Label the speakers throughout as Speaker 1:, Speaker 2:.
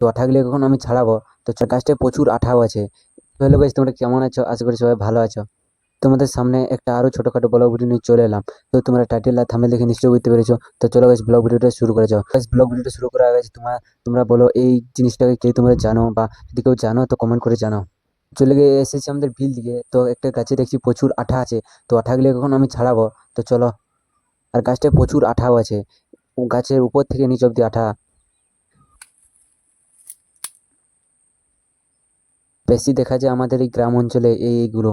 Speaker 1: তো আঠাগুলি এখন আমি ছাড়াবো? তো গাছটায় প্রচুর আঠাও আছে। হ্যালো গাইস তোমরা কেমন আছো? আশা করি সবাই ভালো আছো। তোমাদের সামনে একটা আরও ছোটোখাটো ব্লগ ভিডিও নিয়ে চলে এলাম। তো তোমরা টাইটেল আর থামেল দেখে নিশ্চয়ই বুঝতে পেরেছ। তো চলো গাইস ব্লগ ভিডিওটা শুরু করে যাও। গাইস ব্লগ ভিডিওটা শুরু করার আগে তোমরা তোমরা বলো, এই জিনিসটাকে কে তোমরা জানো? বা যদি কেউ জানো, তো কমেন্ট করে জানাও। চলে গিয়ে এসেছি আমাদের বিল দিকে। তো একটা গাছে দেখছি প্রচুর আঠা আছে। তো আঠাগুলি কখন আমি ছাড়াবো? তো চলো। আর গাছটায় প্রচুর আঠাও আছে। গাছের উপর থেকে নিচ অব্দি আঠা। বেশি দেখা যায় আমাদের এই গ্রাম অঞ্চলে এই এইগুলো।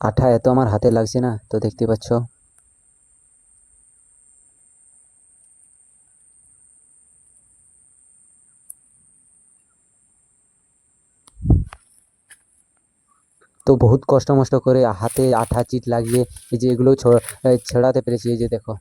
Speaker 1: আঠা এত আমার হাতে লাগছে না, তো দেখতে পাচ্ছ। তো বহুত কষ্ট মষ্ট করে হাতে আঠা চিট লাগিয়ে এই যে এগুলো ছড়াতে পেরেছি, এই যে দেখো।